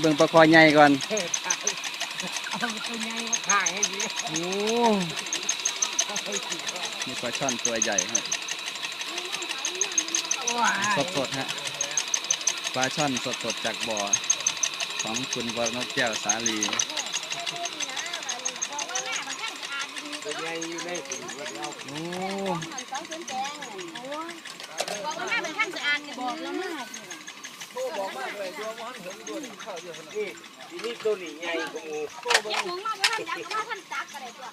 เบิ่งปลาคอใหญ่ก่อนเอาตัวใหญ่มาข้างให้ดีโอ้มีปลาช่อนตัวใหญ่ครับว้าสดสดๆฮะปลาช่อนสดสดๆจากบ่อ ของคุณวรนพแก้วสาลีตัวใหญ่อยู่ในถุงก็เอาโอ้ บอกว่าแม่เป็นท่านสะอาดเนี่ยบอกแล้วนะ นี่นี้ตัวนี้ใหญ่กว่าหมูอย่าถึงมาว่ท่านจักก็ว่าท่านจักก็ได้ตัว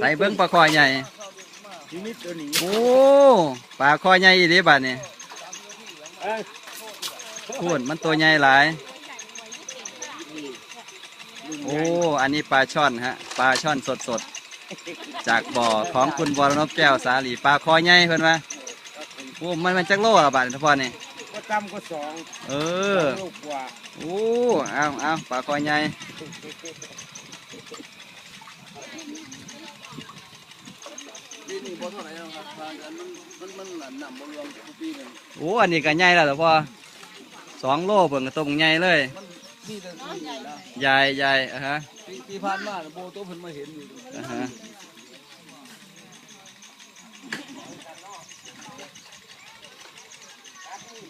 ใส่เบิ่งปลาคอใหญ่นี้ตัวนี้โอ้ปลาคอใหญ่อีหลีบัดนี้เอ้ยพูดมันตัวใหญ่หลายโอ้ อันนี้ปลาช่อนฮะ ปลาช่อนสดสดๆจากบ่อของคุณวรนพแก้วสาลีปลาคอใหญ่เพิ่นว่าโอ้มันมันจักโลละบาททุกคนนี่ ตั้มก็สองเออลูกกว่าโอ้เอาเอาปลาคอใหญ่ปีนี้บ่เท่าไหร่หรอกครับทางกันมันมันมันหนำบ่รวมทุกปีเลยโอ้อันนี้ก็ใหญ่แล้วทุกพ่อสองโลเพิ่นก็ตรงใหญ่เลยมันมีแต่ปีนี้นะใหญ่ใหญ่อะฮะปีปีผ่านมาน่ะโบโตเพิ่นมาเห็นอยู่อะฮะ